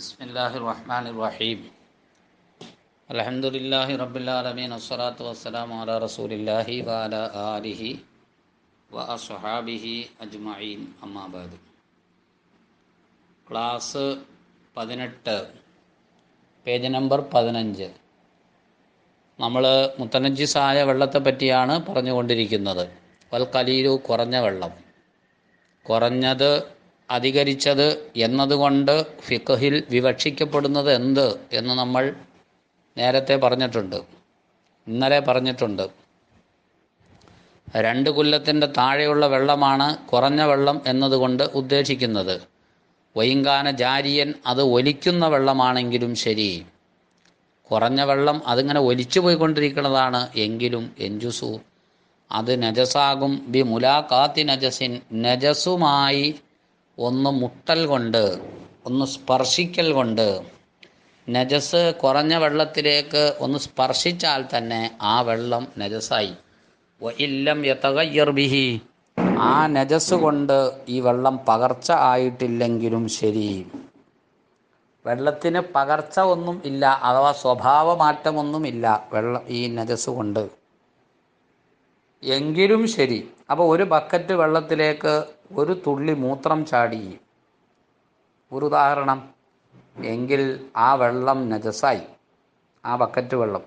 بسم الله الرحمن الرحيم الحمد لله رب العالمين والصلاة والسلام على رسول الله وعلى آله وأصحابه أجمعين أما بعد class പതിനെട്ട് page number പതിനഞ്ച് നമ്മൾ മുത്തനജിസായ വെള്ളത്തെ പറ്റിയാണ് പറഞ്ഞുകൊണ്ടിരിക്കുന്നത് വൽ കലീലു കുറഞ്ഞ വെള്ളം കുറഞ്ഞത് അധികരിച്ചത് എന്നതുകൊണ്ട് ഫിഖഹിൽ വിവക്ഷിക്കപ്പെടുന്നത് എന്ത് എന്ന് നമ്മൾ നേരത്തെ പറഞ്ഞിട്ടുണ്ട് ഇന്നലെ പറഞ്ഞിട്ടുണ്ട്. രണ്ട് കൊല്ലത്തിന്റെ താഴെയുള്ള വെള്ളമാണ് കുറഞ്ഞ വെള്ളം എന്നതുകൊണ്ട് ഉദ്ദേശിക്കുന്നത്. വൈങ്കാന ജാരിയൻ അത് ഒലിക്കുന്ന വെള്ളമാണെങ്കിലും ശരി. കുറഞ്ഞ വെള്ളം അതിങ്ങനെ ഒലിച്ചു പോയിക്കൊണ്ടിരിക്കുന്നതാണ് എങ്കിലും എഞ്ചുസു അത് നജസാകും. ബി മുലാഖാത്തി നജസിൻ. നജസുമായി ഒന്ന് മുട്ടൽ കൊണ്ട് ഒന്ന് സ്പർശിക്കൽ കൊണ്ട്. നജസ് കുറഞ്ഞ വെള്ളത്തിലേക്ക് ഒന്ന് സ്പർശിച്ചാൽ തന്നെ ആ വെള്ളം നജസായി. ഇല്ലം യതഗയ്യർ ബിഹി. ആ നജസ് കൊണ്ട് ഈ വെള്ളം പകർച്ച ആയിട്ടില്ലെങ്കിലും ശരി. വെള്ളത്തിന് പകർച്ച ഒന്നും ഇല്ല അഥവാ സ്വഭാവ മാറ്റമൊന്നുമില്ല വെള്ളം ഈ നജസ് കൊണ്ട്. എങ്കിലും ശരി. അപ്പോൾ ഒരു ബക്കറ്റ് വെള്ളത്തിലേക്ക് ഒരു തുള്ളി മൂത്രം ചാടി. ഒരു ഉദാഹരണം. എങ്കിൽ ആ വെള്ളം നജസായി. ആ ബക്കറ്റ് വെള്ളം.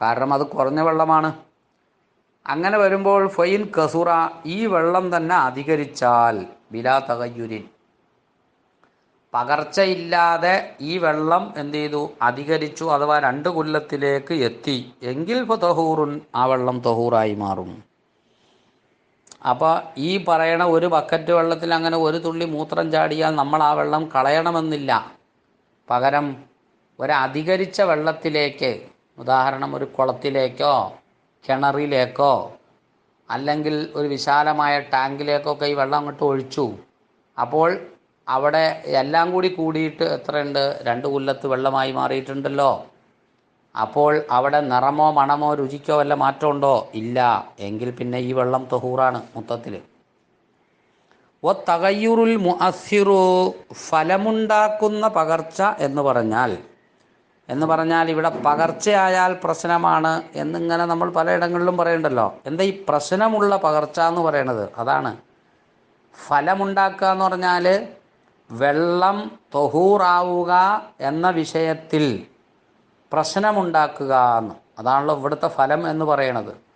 കാരണം അത് കുറഞ്ഞ വെള്ളമാണ്. അങ്ങനെ വരുമ്പോൾ ഫൈൻ കസുറ ഈ വെള്ളം തന്നെ അധികരിച്ചാൽ ബിലാ തകയുരിൻ പകർച്ചയില്ലാതെ ഈ വെള്ളം എന്ത് ചെയ്തു? അധികരിച്ചു. അഥവാ രണ്ട് കൊല്ലത്തിലേക്ക് എത്തി. എങ്കിൽ തൊഹൂറുൻ ആ വെള്ളം തൊഹൂറായി മാറും. അപ്പോൾ ഈ പറയണ ഒരു ബക്കറ്റ് വെള്ളത്തിൽ അങ്ങനെ ഒരു തുള്ളി മൂത്രം ചാടിയാൽ നമ്മൾ ആ വെള്ളം കളയണമെന്നില്ല. പകരം ഒരധികരിച്ച വെള്ളത്തിലേക്ക് ഉദാഹരണം ഒരു കുളത്തിലേക്കോ കിണറിലേക്കോ അല്ലെങ്കിൽ ഒരു വിശാലമായ ടാങ്കിലേക്കൊക്കെ ഈ വെള്ളം അങ്ങോട്ട് ഒഴിച്ചു. അപ്പോൾ അവിടെ എല്ലാം കൂടി കൂടിയിട്ട് എത്രയുണ്ട്? രണ്ട് കൊല്ലത്ത് വെള്ളമായി മാറിയിട്ടുണ്ടല്ലോ. അപ്പോൾ അവിടെ നിറമോ മണമോ രുചിക്കോ വല്ല മാറ്റമുണ്ടോ? ഇല്ല. എങ്കിൽ പിന്നെ ഈ വെള്ളം തൊഹൂറാണ് മൊത്തത്തിൽ ഒ തകയ്യൂറുൽ മുഅസ്സിറു ഫലമുണ്ടാക്കുന്ന പകർച്ച എന്ന് പറഞ്ഞാൽ എന്ന് പറഞ്ഞാൽ ഇവിടെ പകർച്ചയായാൽ പ്രശ്നമാണ് എന്നിങ്ങനെ നമ്മൾ പലയിടങ്ങളിലും പറയണ്ടല്ലോ. എന്താ ഈ പ്രശ്നമുള്ള പകർച്ച എന്ന് പറയണത്? അതാണ്. ഫലമുണ്ടാക്കുക എന്ന് പറഞ്ഞാൽ വെള്ളം തൊഹൂറാവുക എന്ന വിഷയത്തിൽ പ്രശ്നമുണ്ടാക്കുക എന്ന്. അതാണല്ലോ ഇവിടുത്തെ ഫലം എന്ന് പറയണത്.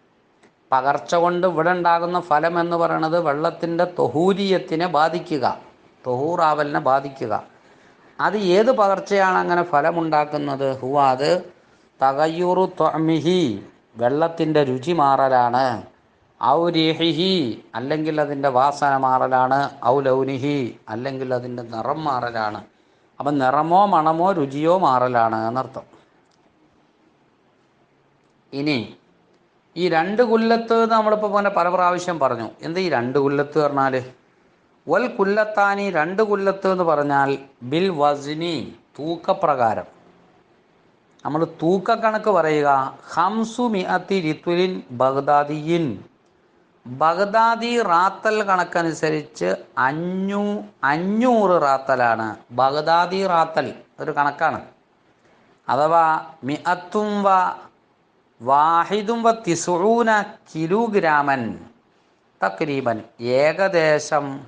പകർച്ച കൊണ്ട് ഇവിടെ ഉണ്ടാകുന്ന ഫലം എന്ന് പറയണത് വെള്ളത്തിന്റെ തൊഹൂരിയത്തിനെ ബാധിക്കുക. തൊഹൂറാവലിനെ ബാധിക്കുക. അത് ഏത് പകർച്ചയാണ് അങ്ങനെ ഫലമുണ്ടാക്കുന്നത്? ഹുവ അത് തൊമിഹി ത്വമിഹി വെള്ളത്തിന്റെ രുചി മാറലാണ്. ഔ രീഹിഹി അല്ലെങ്കിൽ അതിന്റെ വാസന മാറലാണ്. ഔലൗനിഹി ലൗനിഹി അല്ലെങ്കിൽ അതിന്റെ നിറം മാറലാണ്. അപ്പം നിറമോ മണമോ രുചിയോ മാറലാണ് എന്നർത്ഥം. ഇനി ഈ രണ്ട് കുല്ലത്ത് നമ്മളിപ്പോൾ പോലെ പല പ്രാവശ്യം പറഞ്ഞു. എന്താ ഈ രണ്ട് കുല്ലത്ത് പറഞ്ഞാൽ വൽ കുല്ലത്താനി രണ്ട് കുല്ലത്ത് എന്ന് പറഞ്ഞാൽ ബിൽ വസിനി തൂക്കപ്രകാരം. നമ്മൾ തൂക്കക്കണക്ക് പറയുക ഹംസു മിഅത്തി റിത്വലിൻ ബഗ്ദാദിയിൻ. ബഗ്ദാദി റാത്തൽ കണക്കനുസരിച്ച് അഞ്ഞൂ അഞ്ഞൂറ് റാത്തലാണ്. ബഗ്ദാദി റാത്തൽ ഒരു കണക്കാണ്. അഥവാ മിഅത്തും വ വാഹിദും കിലോഗ്രാമൻ. തക്രീബൻ ഏകദേശം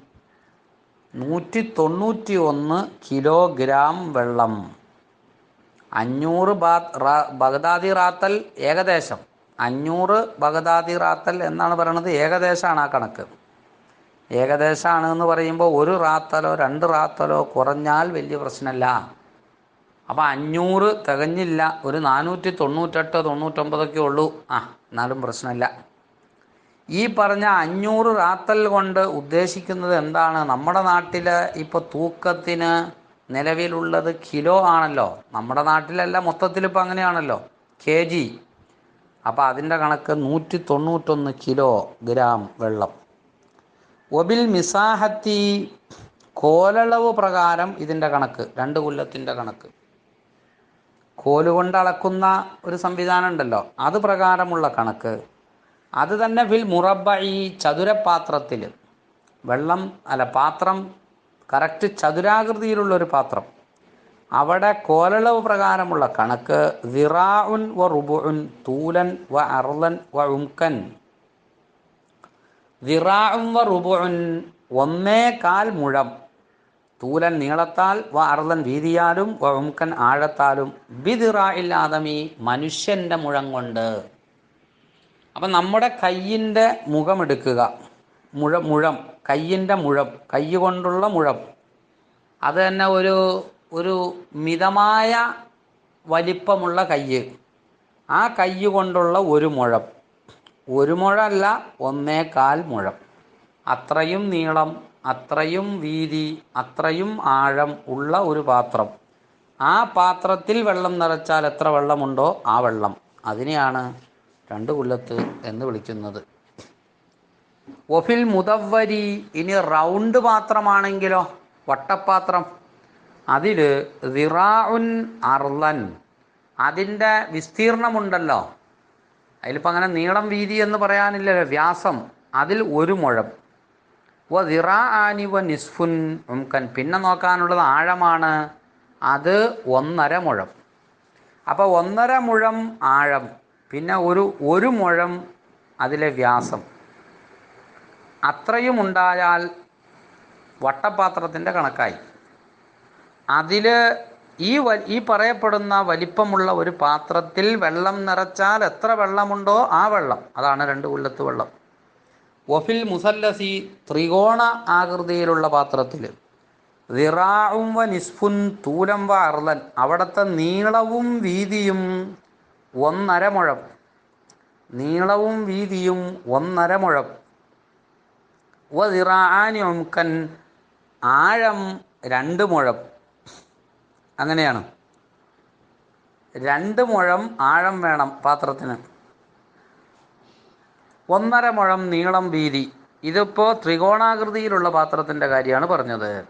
നൂറ്റി തൊണ്ണൂറ്റി ഒന്ന് കിലോഗ്രാം വെള്ളം. അഞ്ഞൂറ് ബഗ്ദാദി റാത്തൽ ഏകദേശം. അഞ്ഞൂറ് ബഗ്ദാദി റാത്തൽ എന്നാണ് പറയുന്നത് ഏകദേശമാണ് ആ കണക്ക്. ഏകദേശമാണ് എന്ന് പറയുമ്പോൾ ഒരു റാത്തലോ രണ്ട് റാത്തലോ കുറഞ്ഞാൽ വലിയ പ്രശ്നമല്ല അപ്പോൾ അഞ്ഞൂറ് തികഞ്ഞില്ല. ഒരു നാനൂറ്റി തൊണ്ണൂറ്റെട്ട് തൊണ്ണൂറ്റൊമ്പതൊക്കെ ഉള്ളൂ. ആ എന്നാലും പ്രശ്നമില്ല. ഈ പറഞ്ഞ അഞ്ഞൂറ് റാത്തൽ കൊണ്ട് ഉദ്ദേശിക്കുന്നത് എന്താണ്? നമ്മുടെ നാട്ടിൽ ഇപ്പോൾ തൂക്കത്തിന് നിലവിലുള്ളത് കിലോ ആണല്ലോ. നമ്മുടെ നാട്ടിലല്ല മൊത്തത്തിൽ ഇപ്പോൾ അങ്ങനെയാണല്ലോ. K G. അപ്പോൾ അതിന്റെ കണക്ക് നൂറ്റി തൊണ്ണൂറ്റൊന്ന് കിലോ ഗ്രാം വെള്ളം. ഒബിൽ മിസാഹത്തി കോലളവ് പ്രകാരം ഇതിന്റെ കണക്ക് രണ്ട് കൊല്ലത്തിന്റെ കണക്ക്. കോലുകൊണ്ട് അളക്കുന്ന ഒരു സംവിധാനം ഉണ്ടല്ലോ അത് പ്രകാരമുള്ള കണക്ക്. അത് തന്നെ ഫിൽ മുറബ ഈ ചതുരപാത്രത്തിൽ വെള്ളം അല്ല പാത്രം കറക്റ്റ് ചതുരാകൃതിയിലുള്ള ഒരു പാത്രം. അവിടെ കോലളവ് പ്രകാരമുള്ള കണക്ക് ദിറാഉൻ വ റുബുൻ തൂലൻ വ അർലൻ വ ഉംകൻ ദിറാഉം വ റുബുൻ ഒന്നേ കാൽ മുഴം. തൂലൻ നീളത്താൽ വ അർദൻ വീതിയാലും വ ഉംക്കൻ ആഴത്താലും. ബിദിറായിൽ ആദമി മനുഷ്യന്റെ മുഴം കൊണ്ട്. അപ്പം നമ്മുടെ കയ്യിന്റെ മുഖമെടുക്കുക മുഴ മുഴം കയ്യിന്റെ മുഴം കൈ മുഴം. അത് തന്നെ ഒരു ഒരു മിതമായ വലിപ്പമുള്ള കയ്യ് ആ കയ്യ് കൊണ്ടുള്ള ഒരു മുഴം. ഒരു മുഴമല്ല ഒന്നേകാൽ മുഴം. അത്രയും നീളം. അത്രയും വീതി അത്രയും ആഴം ഉള്ള ഒരു പാത്രം. ആ പാത്രത്തിൽ വെള്ളം നിറച്ചാൽ എത്ര വെള്ളമുണ്ടോ ആ വെള്ളം. അതിനെയാണ് രണ്ട് കുല്ലത്ത് എന്ന് വിളിക്കുന്നത്. ഒഫിൽ മുതവരി ഇനി റൗണ്ട് പാത്രമാണെങ്കിലോ? വട്ടപ്പാത്രം. അതിൽ ദിറാഉൻ അർലൻ. അതിന്റെ വിസ്തീർണമുണ്ടല്ലോ. അതിലിപ്പോൾ അങ്ങനെ നീളം വീതി എന്ന് പറയാനില്ലല്ലോ വ്യാസം. അതിൽ ഒരു മുഴം. വ നിസ്ഫുൻ ഉംകൻ. പിന്നെ നോക്കാനുള്ളത് ആഴമാണ്. അത് ഒന്നര മുഴം. അപ്പോൾ ഒന്നര മുഴം ആഴം. പിന്നെ ഒരു ഒരു മുഴം അതിലെ വ്യാസം. അത്രയും ഉണ്ടായാൽ വട്ടപാത്രത്തിന്റെ കണക്കായി. അതിൽ ഈ വ ഈ പറയപ്പെടുന്ന വലിപ്പമുള്ള ഒരു പാത്രത്തിൽ വെള്ളം നിറച്ചാൽ എത്ര വെള്ളമുണ്ടോ ആ വെള്ളം. അതാണ് രണ്ട് കൊല്ലത്ത് വെള്ളം. ഒഫിൽ മുസല്ലസി ത്രികോണ ആകൃതിയിലുള്ള പാത്രത്തിൽ. ദിറാവും വ നിസ്ഫുൻ തൂലം വ അർലൻ അവിടുത്തെ നീളവും വീതിയും ഒന്നര മുഴം. നീളവും വീതിയും ഒന്നര മുഴം. വ ദിറാനി ഉംകൻ ആഴം രണ്ട് മുഴം. അങ്ങനെയാണ്. രണ്ട് മുഴം ആഴം വേണം പാത്രത്തിന്. ഒന്നര മുഴം നീളം വീതി. ഇതിപ്പോൾ ത്രികോണാകൃതിയിലുള്ള പാത്രത്തിന്റെ കാര്യമാണ് പറഞ്ഞത്.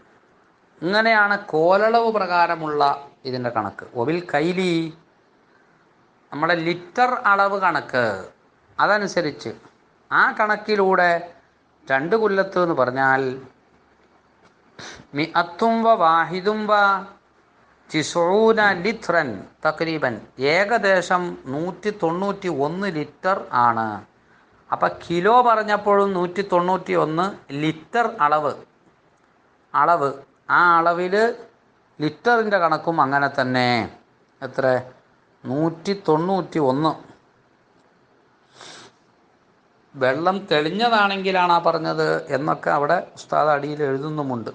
ഇങ്ങനെയാണ് കോലളവ് പ്രകാരമുള്ള ഇതിന്റെ കണക്ക്. ഒവിൽ കൈലി. നമ്മുടെ ലിറ്റർ അളവ് കണക്ക്. അതനുസരിച്ച് ആ കണക്കിലൂടെ രണ്ട് കൊല്ലത്ത് എന്ന് പറഞ്ഞാൽ മി അത്തും വ വാഹിദും വ ചിസൂന ലിത്രൻ തക്രീബൻ. ഏകദേശം നൂറ്റി തൊണ്ണൂറ്റി ഒന്ന് ലിറ്റർ ആണ്. അപ്പം കിലോ പറഞ്ഞപ്പോഴും നൂറ്റി തൊണ്ണൂറ്റി ഒന്ന് ലിറ്റർ അളവ്. അളവ്. ആ അളവിൽ ലിറ്ററിന്റെ കണക്കും അങ്ങനെ തന്നെ. എത്ര? നൂറ്റി തൊണ്ണൂറ്റി ഒന്ന് വെള്ളം തെളിഞ്ഞതാണെങ്കിലാണ് ആ പറഞ്ഞത് എന്നൊക്കെ അവിടെ ഉസ്താദ് അടിയിൽ എഴുതുന്നുമുണ്ട്.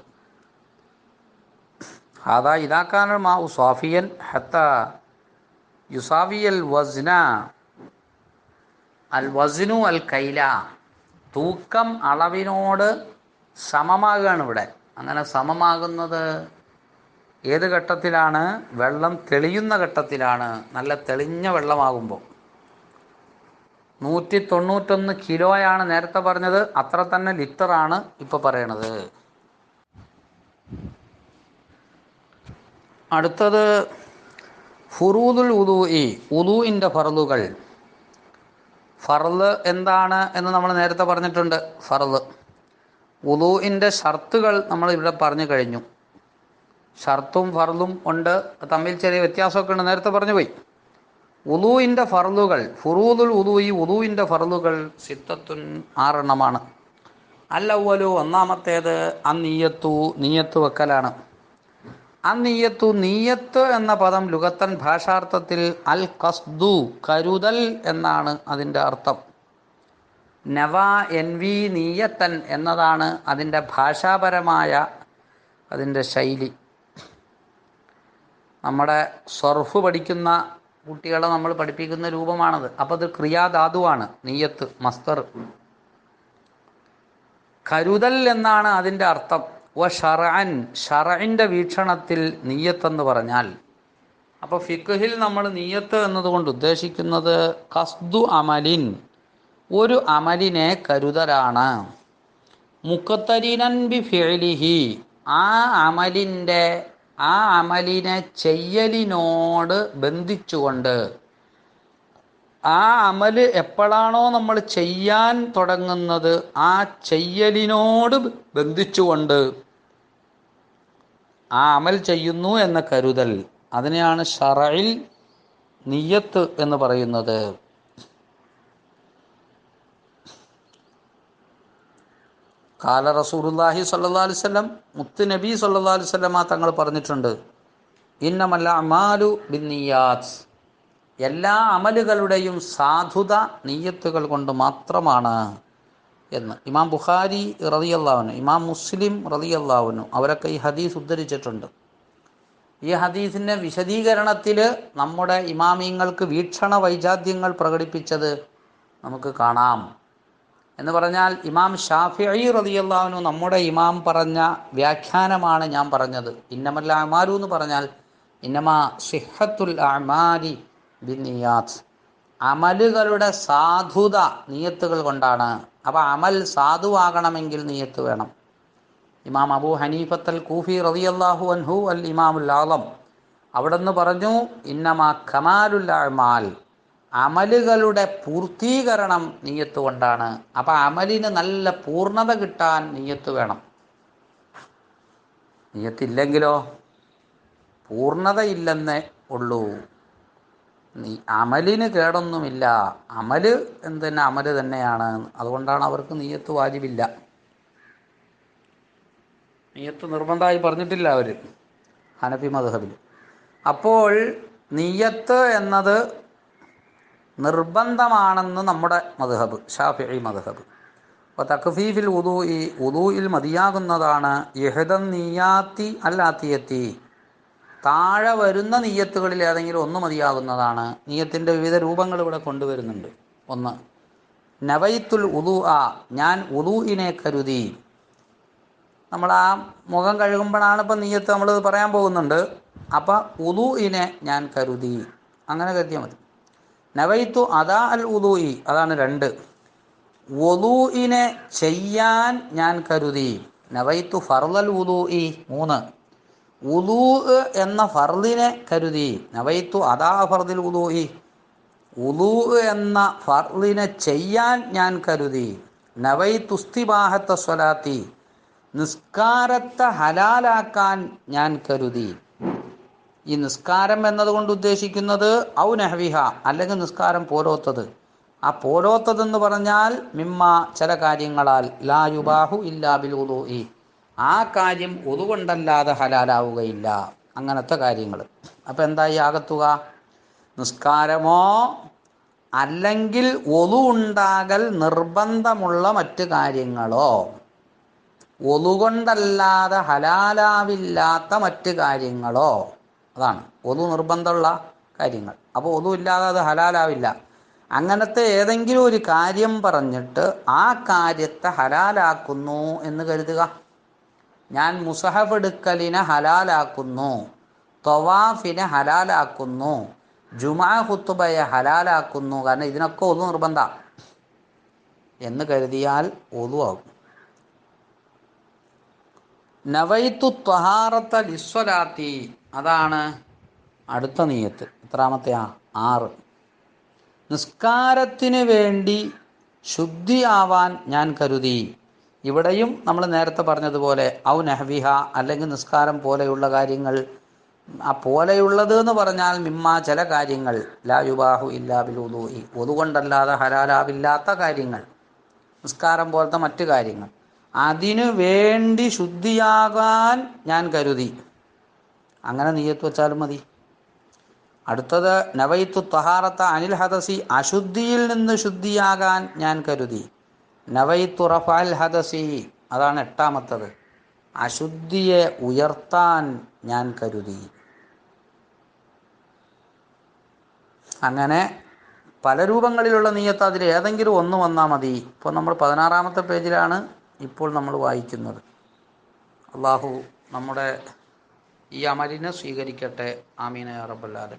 ഹാദാ ഇതാക്കാനുമാവു സോഫിയൻ ഹത്ത യുസാവിയൽ വസ്ന അൽ വസിനു അൽ കൈല തൂക്കം അളവിനോട് സമമാകുകയാണ് ഇവിടെ. അങ്ങനെ സമമാകുന്നത് ഏത് ഘട്ടത്തിലാണ്? വെള്ളം തെളിയുന്ന ഘട്ടത്തിലാണ്. നല്ല തെളിഞ്ഞ വെള്ളമാകുമ്പോൾ നൂറ്റി തൊണ്ണൂറ്റൊന്ന് കിലോയാണ് നേരത്തെ പറഞ്ഞത്. അത്ര തന്നെ ലിറ്ററാണ് ഇപ്പോൾ പറയണത്. അടുത്തത് ഫുറൂദുൽ ഉദൂഇ ഉദൂഇന്റെ ഫറലുകൾ. ഫറൽ എന്താണ് എന്ന് നമ്മൾ നേരത്തെ പറഞ്ഞിട്ടുണ്ട്. ഫറൽ ഉദൂഇന്റെ ഷർത്തുകൾ നമ്മൾ ഇവിടെ പറഞ്ഞു കഴിഞ്ഞു. ഷർത്തും ഫറലും ഉണ്ട്. തമ്മിൽ ചെറിയ വ്യത്യാസമൊക്കെ ഉണ്ട്. നേരത്തെ പറഞ്ഞു പോയി. ഉദൂഇന്റെ ഫറലുകൾ ഫുറൂദുൽ ഉദൂയി ഉദൂഇന്റെ ഫറലുകൾ സിത്തത്തുൻ ആറെണ്ണമാണ്. അല്ലവലു ഒന്നാമത്തേത് അന്നീയത്തു നീയത്ത് വെക്കലാണ്. അന്നീയത്തു നീയത്ത് എന്ന പദം ലുഗത്തൻ ഭാഷാർത്ഥത്തിൽ അൽ കസ്ദു കരുതൽ എന്നാണ് അതിന്റെ അർത്ഥം. നവ എൻ വി നീയത്തൻ എന്നതാണ് അതിന്റെ ഭാഷാപരമായ അതിന്റെ ശൈലി. നമ്മുടെ സ്വർഫ് പഠിക്കുന്ന കുട്ടികളെ നമ്മൾ പഠിപ്പിക്കുന്ന രൂപമാണത്. അപ്പോൾ അത് ക്രിയാധാതുവാണ് നീയത്ത് മസ്തർ. കരുതൽ എന്നാണ് അതിന്റെ അർത്ഥം. വ ഷറഅൻ ഷറഇന്റെ വീക്ഷണത്തിൽ നീയത്തെന്ന് പറഞ്ഞാൽ. അപ്പോൾ ഫിഖിൽ നമ്മൾ നീയത്ത് എന്നതുകൊണ്ട് ഉദ്ദേശിക്കുന്നത് കസ്ദു അമലിൻ ഒരു അമലിനെ കരുതലാണ്. മുക്കത്തരിനൻ ബി ഫിഅലിഹി ആ അമലിന്റെ ആ അമലിനെ ചെയ്യലിനോട് ബന്ധിച്ചുകൊണ്ട് ആ അമൽ എപ്പോഴാണോ നമ്മൾ ചെയ്യാൻ തുടങ്ങുന്നത് ആ ചെയ്യലിനോട് ബന്ധിച്ചുകൊണ്ട് ആ അമൽ ചെയ്യുന്നു എന്ന കരുതൽ. അതിനെയാണ് ഷറയിൽ നിയ്യത്ത് എന്ന് പറയുന്നത്. കാല റസൂലുല്ലാഹി സല്ലാ അലിസ്ലം മുത്ത് നബി സല്ലാ അലിസ്ലമ തങ്ങൾ പറഞ്ഞിട്ടുണ്ട്. ഇന്നമല്ല അമാലു ബിന്നിയാത്ത് എല്ലാ അമലുകളുടെയും സാധുത നീയത്തുകൾ കൊണ്ട് മാത്രമാണ് എന്ന്. ഇമാം ബുഖാരി റതിയല്ലാവുന്നു ഇമാം മുസ്ലിം റതിയല്ലാവുന്നു അവരൊക്കെ ഈ ഹദീസ് ഉദ്ധരിച്ചിട്ടുണ്ട്. ഈ ഹദീസിന്റെ വിശദീകരണത്തിൽ നമ്മുടെ ഇമാമിങ്ങൾക്ക് വീക്ഷണ വൈജാത്യങ്ങൾ പ്രകടിപ്പിച്ചത് നമുക്ക് കാണാം. എന്ന് പറഞ്ഞാൽ ഇമാം ഷാഫിഇ റതിയല്ലാവുന്നു നമ്മുടെ ഇമാം പറഞ്ഞ വ്യാഖ്യാനമാണ് ഞാൻ പറഞ്ഞത്. ഇന്നമല്ല അമാലു എന്ന് പറഞ്ഞാൽ ഇന്നമാ സിഹത്തുൽ അമാലി ബിന്നിയാത്ത് അമലുകളുടെ സാധുത നിയത്തുകൾ കൊണ്ടാണ്. അപ്പോൾ അമൽ സാധുവാകണമെങ്കിൽ നിയത്ത് വേണം. ഇമാം അബൂ ഹനീഫത്തൽ കൂഫി റളിയല്ലാഹു അൻഹു അൽ ഇമാമുൽ ആലം നിന്ന് പറഞ്ഞു ഇന്നമാ കമാലുൽ അമലുകളുടെ പൂർത്തീകരണം നീയത്ത് കൊണ്ടാണ്. അപ്പം അമലിന് നല്ല പൂർണത കിട്ടാൻ നീയത്ത് വേണം. നീയത്തില്ലെങ്കിലോ? പൂർണതയില്ലെന്നേ ഉള്ളൂ. നീ അമലിന് കേടൊന്നുമില്ല. അമൽ എന്തെന്നെ അമൽ തന്നെയാണ്. അതുകൊണ്ടാണ് അവർക്ക് നീയത്ത് വാജിബില്ല. നീയത്ത് നിർബന്ധമായി പറഞ്ഞിട്ടില്ല അവർ ഹനഫി മധുഹബിൽ അപ്പോൾ നീയത്ത് എന്നത് നിർബന്ധമാണെന്ന് നമ്മുടെ മധുഹബ് ഷാഫി മധുഹബ് അപ്പോൾ തക്ഫീഫിൽ ഉദു ഈ ഉദുയിൽ മതിയാകുന്നതാണ്. യഹദം നീയാത്തി അല്ലാത്തിയെത്തി. താഴെ വരുന്ന നീയത്തുകളിൽ ഏതെങ്കിലും ഒന്ന് മതിയാകുന്നതാണ്. നീയത്തിന്റെ വിവിധ രൂപങ്ങൾ ഇവിടെ കൊണ്ടുവരുന്നുണ്ട്. ഒന്ന് നവൈത്തുൽ ഉദു ആ ഞാൻ ഉദുവിനെ കരുതി. നമ്മൾ ആ മുഖം കഴുകുമ്പോഴാണ് ഇപ്പം നീയത്ത് നമ്മൾ പറയാൻ പോകുന്നുണ്ട്. അപ്പം ഉദുവിനെ ഞാൻ കരുതി. അങ്ങനെ കരുതിയാൽ മതി. നവൈത്തു അതാ അൽ ഉദുഇ അതാണ് രണ്ട്. ഒലൂഇനെ ചെയ്യാൻ ഞാൻ കരുതി. നവൈത്തു ഫർദൽ ഉദുഇ മൂന്ന്. ഉദൂ എന്ന ഫർദിനെ കരുതി. നവൈത്തു അതാ ഫർദിൽ ഉദൂഹി ഉദൂ എന്ന ഫർദിനെ ചെയ്യാൻ ഞാൻ കരുതി. നവൈത്തുസ്തിബാഹത്ത സ്വലാത്തി. നിസ്കാരത്തെ ഹലാലാക്കാൻ ഞാൻ കരുതി. ഈ നിസ്കാരം എന്നതുകൊണ്ട് ഉദ്ദേശിക്കുന്നത് ഔ നഹവിഹ അല്ലെങ്കിൽ നിസ്കാരം പോരോത്തത്. ആ പോരോത്തതെന്ന് പറഞ്ഞാൽ മിമ്മ ചില കാര്യങ്ങളാൽ. ലാ യുബാഹു ഇല്ലാ ബിൽ ഉദൂഇ ആ കാര്യം ഒതുകൊണ്ടല്ലാതെ ഹലാലാവുകയില്ല. അങ്ങനത്തെ കാര്യങ്ങൾ. അപ്പം എന്തായി ആകത്തുക? നിസ്കാരമോ അല്ലെങ്കിൽ ഒതു ഉണ്ടാകൽ നിർബന്ധമുള്ള മറ്റു കാര്യങ്ങളോ? ഒതുകൊണ്ടല്ലാതെ ഹലാലാവില്ലാത്ത മറ്റു കാര്യങ്ങളോ? അതാണ്. ഒതു നിർബന്ധമുള്ള കാര്യങ്ങൾ. അപ്പോൾ ഒതു ഇല്ലാതെ അത് ഹലാലാവില്ല. അങ്ങനത്തെ ഏതെങ്കിലും ഒരു കാര്യം പറഞ്ഞിട്ട് ആ കാര്യത്തെ ഹലാലാക്കുന്നു എന്ന് കരുതുക. ഞാൻ മുസഹഫ് എടുക്കലിനെ ഹലാലാക്കുന്നു തൊവാഫിനെ ഹലാലാക്കുന്നു ജുമാ ഹുത്തുബയെ ഹലാലാക്കുന്നു. കാരണം ഇതിനൊക്കെ ഒതു നിർബന്ധ. എന്ന് കരുതിയാൽ ഒതുവാകും. നവൈത്തു ത്വഹാറത്ത ലിസ്വലാത്തി. അതാണ് അടുത്ത നീയത്ത് എത്രാമത്തെ ആറ്. നിസ്കാരത്തിന് വേണ്ടി ശുദ്ധിയാവാൻ ഞാൻ കരുതി. ഇവിടെയും നമ്മൾ നേരത്തെ പറഞ്ഞതുപോലെ ഔ നഹ്വിഹ അല്ലെങ്കിൽ നിസ്കാരം പോലെയുള്ള കാര്യങ്ങൾ. ആ പോലെയുള്ളത് എന്ന് പറഞ്ഞാൽ മിമ്മ ചില കാര്യങ്ങൾ. ലാ യുബാഹു ഇല്ലാ ബിൽ ഉദൂഇ ഒതുകൊണ്ടല്ലാതെ ഹലാലാവില്ലാത്ത കാര്യങ്ങൾ. നിസ്കാരം പോലത്തെ മറ്റു കാര്യങ്ങൾ. അതിനു വേണ്ടി ശുദ്ധിയാകാൻ ഞാൻ കരുതി. അങ്ങനെ നീയത്ത് വെച്ചാലും മതി. അടുത്തത് നവൈത്തു തഹാറത്ത അനിൽ ഹദസി അശുദ്ധിയിൽ നിന്ന് ശുദ്ധിയാകാൻ ഞാൻ കരുതി. റഫാൽ ഹദസി. അതാണ് എട്ടാമത്തത്. അശുദ്ധിയെ ഉയർത്താൻ ഞാൻ കരുതി. അങ്ങനെ പല രൂപങ്ങളിലുള്ള നീയത്ത് അതിൽ ഏതെങ്കിലും ഒന്ന് വന്നാൽ മതി. ഇപ്പോൾ നമ്മൾ പതിനാറാമത്തെ പേജിലാണ് ഇപ്പോൾ നമ്മൾ വായിക്കുന്നത്. അള്ളാഹു നമ്മുടെ ഈ അമലിനെ സ്വീകരിക്കട്ടെ. ആമീന റബ്ബല്ലാലമി